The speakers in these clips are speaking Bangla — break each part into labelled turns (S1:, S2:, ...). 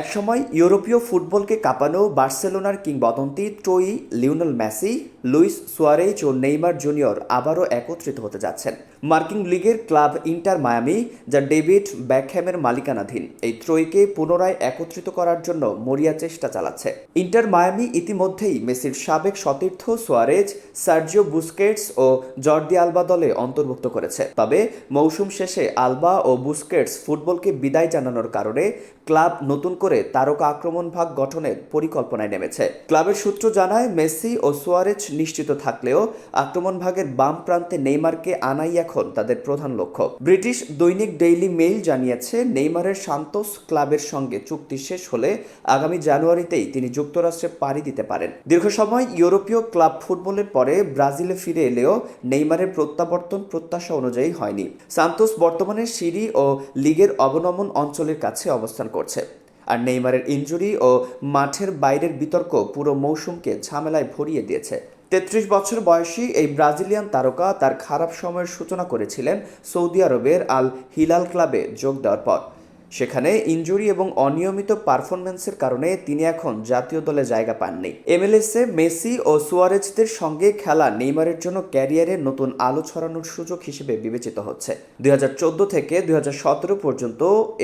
S1: একসময় ইউরোপীয় ফুটবলকে কাঁপানো বার্সেলোনার কিংবদন্তি ট্রোই লিওনেল মেসি, লুইস সুয়ারেজ ও নেইমার জুনিয়র আবারও একত্রিত হতে যাচ্ছেন। মার্কিন লিগের ক্লাব ইন্টার মায়ামি যা ডেভিড ব্যাকহ্যামের মালিকানাধীন, এই ত্রয়ীকে পুনরায় একত্রিত করার জন্য মরিয়া চেষ্টা চালাচ্ছে। ইন্টার মায়ামি ইতিমধ্যেই মেসির সাবেক সতীর্থ সোয়ারেজ, সার্জিও বুস্কেটস ও জর্দি আলবা দলে অন্তর্ভুক্ত করেছে। তবে মৌসুম শেষে আলবা ও বুস্কেটস ফুটবলকে বিদায় জানানোর কারণে ক্লাব নতুন করে তারকা আক্রমণ ভাগ গঠনের পরিকল্পনায় নেমেছে। ক্লাবের সূত্র জানায়, মেসি ও সোয়ারেজ নিশ্চিত থাকলেও আক্রমণ ভাগের বাম প্রান্তে নেইমারকে আনাই এখন তাদের প্রধান লক্ষ্য। ব্রিটিশ দৈনিক ডেইলি মেইল জানিয়েছে, নেইমারের সান্তোস ক্লাবের সঙ্গে চুক্তি শেষ হলে আগামী জানুয়ারিতেই তিনি যুক্তরাষ্ট্রে পাড়ি দিতে পারেন। দীর্ঘ সময় ইউরোপীয় ক্লাব ফুটবলের পরে ব্রাজিলে ফিরে এলেও নেইমারের প্রত্যাবর্তন প্রত্যাশা অনুযায়ী হয়নি। সান্তোস বর্তমানে সিরি ও লিগের অবনমন অঞ্চলের কাছে অবস্থান করছে। আর নেইমারের ইনজুরি ও মাঠের বাইরের বিতর্ক পুরো মৌসুমকে ঝামেলায় ভরিয়ে দিয়েছে। তেত্রিশ বছর বয়সী এই ব্রাজিলিয়ান তারকা তার খারাপ সময়ের সূচনা করেছিলেন সৌদি আরবের আল হিলাল ক্লাবে যোগ দেওয়ার পর। সেখানে ইনজুরি এবং অনিয়মিত পারফরমেন্সের কারণে তিনি এখন জাতীয় দলে জায়গা পাননি। এমএলএসে মেসি ও সুয়ারেজদের সঙ্গে খেলা নেইমারের জন্য ক্যারিয়ারে নতুন আলো ছড়ানোর সুযোগ হিসেবে বিবেচিত হচ্ছে। দুই হাজার চোদ্দ থেকে দুই হাজার সতেরো পর্যন্ত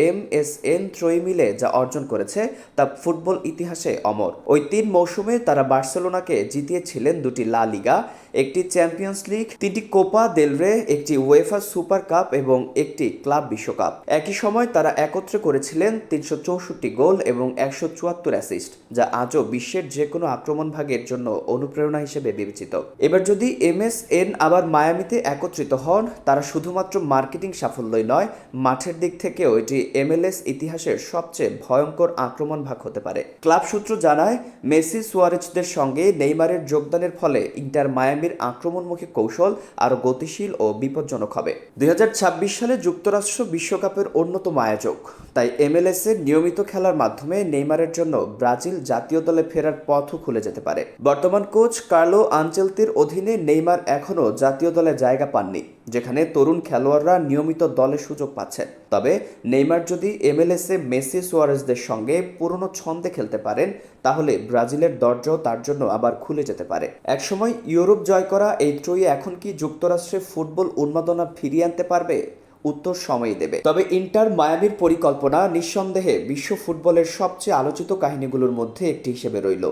S1: এম এস এন ত্রয়ী মিলে যা অর্জন করেছে তা ফুটবল ইতিহাসে অমর। ওই তিন মৌসুমে তারা বার্সেলোনাকে জিতিয়েছিলেন দুটি লা লিগা একটি চ্যাম্পিয়ন্স লিগ তিনটি কোপা দেলরে একটি ওয়েফা সুপার কাপ এবং একটি ক্লাব বিশ্বকাপ একই সময় তারা একত্রে করেছিলেন তিনশো চৌষট্টি গোল এবং একশো চুয়াত্তর অ্যাসিস্ট যা আজও বিশ্বের যে কোনো আক্রমণ ভাগের জন্য অনুপ্রেরণা হিসেবে বিবেচিত। এবার যদি এম এস এন আবার মায়ামিতে একত্রিত হন, তারা শুধুমাত্র মার্কেটিং সাফল্যই নয়, মাঠের দিক থেকেও এটি এমএলএস ইতিহাসের সবচেয়ে ভয়ঙ্কর আক্রমণ ভাগ হতে পারে। ক্লাব সূত্র জানায়, মেসি সুয়ারেজদের সঙ্গে নেইমারের যোগদানের ফলে ইন্টার মায়ামির আক্রমণমুখী কৌশল আরও গতিশীল ও বিপজ্জনক হবে। দুই সালে যুক্তরাষ্ট্র বিশ্বকাপের অন্যতম আয়োজক। তাই এমএলএস এর নিয়মিত খেলার মাধ্যমে নেইমারের জন্য ব্রাজিল জাতীয় দলে ফেরার পথও খুলে যেতে পারে। বর্তমান কোচ কার্লো আঞ্চেলতির অধীনে নেইমার এখনও জাতীয় দলে জায়গা পাননি। যেখানে তরুণ খেলোয়াড়রা নিয়মিত দলে সুযোগ পাচ্ছেন। তবে নেইমার যদি এমএলএস মেসি সোয়ারেজদের সঙ্গে পুরনো ছন্দে খেলতে পারেন, তাহলে ব্রাজিলের দরজাও তার জন্য আবার খুলে যেতে পারে। একসময় ইউরোপ জয় করা এই ত্রয়ী এখন কি যুক্তরাষ্ট্রে ফুটবল উন্মাদনা ফিরিয়ে আনতে পারবে? উত্তর সময়ই দেবে। তবে ইন্টার মায়ামির পরিকল্পনা নিঃসন্দেহে বিশ্ব ফুটবলের সবচেয়ে আলোচিত কাহিনীগুলোর মধ্যে একটি হিসেবে রইল।